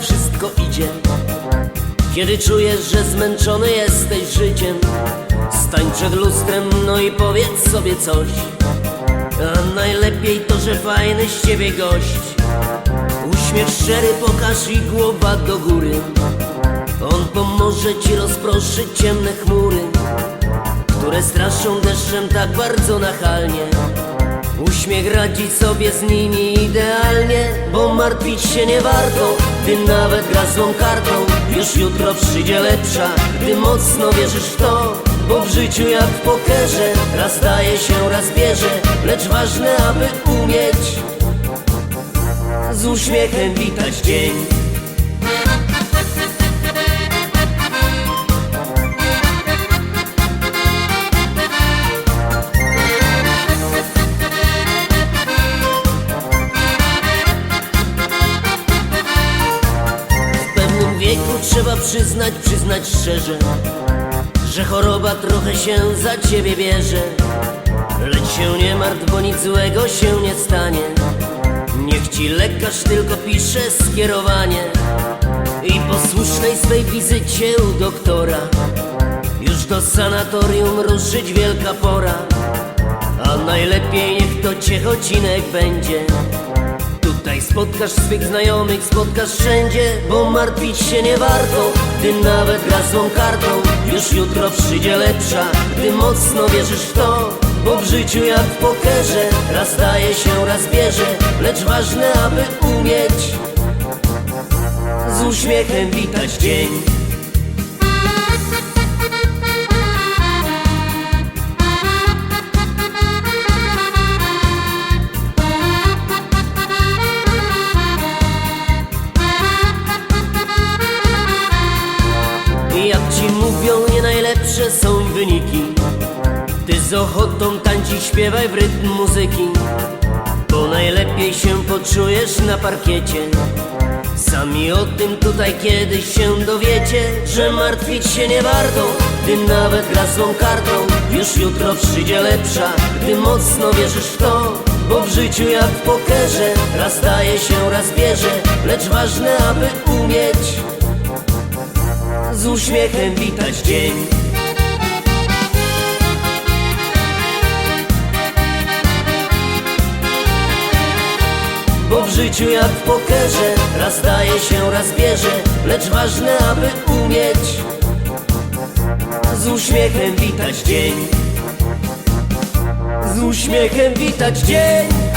wszystko idzie. Kiedy czujesz, że zmęczony jesteś życiem Stań przed lustrem, no i powiedz sobie coś. A najlepiej to, że fajny z ciebie gość. Uśmiech szczery pokaż i głowa do góry. On pomoże ci rozproszyć ciemne chmury Które straszą deszczem tak bardzo nachalnie Uśmiech radzi sobie z nimi idealnie Bo martwić się nie warto Gdy nawet gra złą kartą. Już jutro przyjdzie lepsza Gdy mocno wierzysz w to Bo w życiu jak w pokerze Raz daje się, raz bierze Lecz ważne, aby umieć. Z uśmiechem witać dzień trzeba przyznać, przyznać szczerze Że choroba trochę się za ciebie bierze. Lecz się nie martw, bo nic złego się nie stanie. Niech ci lekarz tylko pisze skierowanie. I posłusznej swej wizycie u doktora Już do sanatorium ruszyć wielka pora. A najlepiej niech to ciechocinek będzie Tutaj spotkasz swych znajomych, spotkasz wszędzie Bo martwić się nie warto, gdy nawet gra złą kartą. Już jutro przyjdzie lepsza, gdy mocno wierzysz w to Bo w życiu jak w pokerze, raz daje się, raz bierze Lecz ważne, aby umieć. Z uśmiechem witać dzień z ochotą tańczy, śpiewaj w rytm muzyki Bo najlepiej się poczujesz na parkiecie. Sami o tym tutaj kiedyś się dowiecie Że martwić się nie warto Gdy nawet gra złą kartą. Już jutro przyjdzie lepsza Gdy mocno wierzysz w to Bo w życiu jak w pokerze Raz daje się, raz bierze Lecz ważne, aby umieć z uśmiechem witać dzień życiu jak w pokerze. Raz daje się, raz bierze Lecz ważne, aby umieć Z uśmiechem witać dzień. Z uśmiechem witać dzień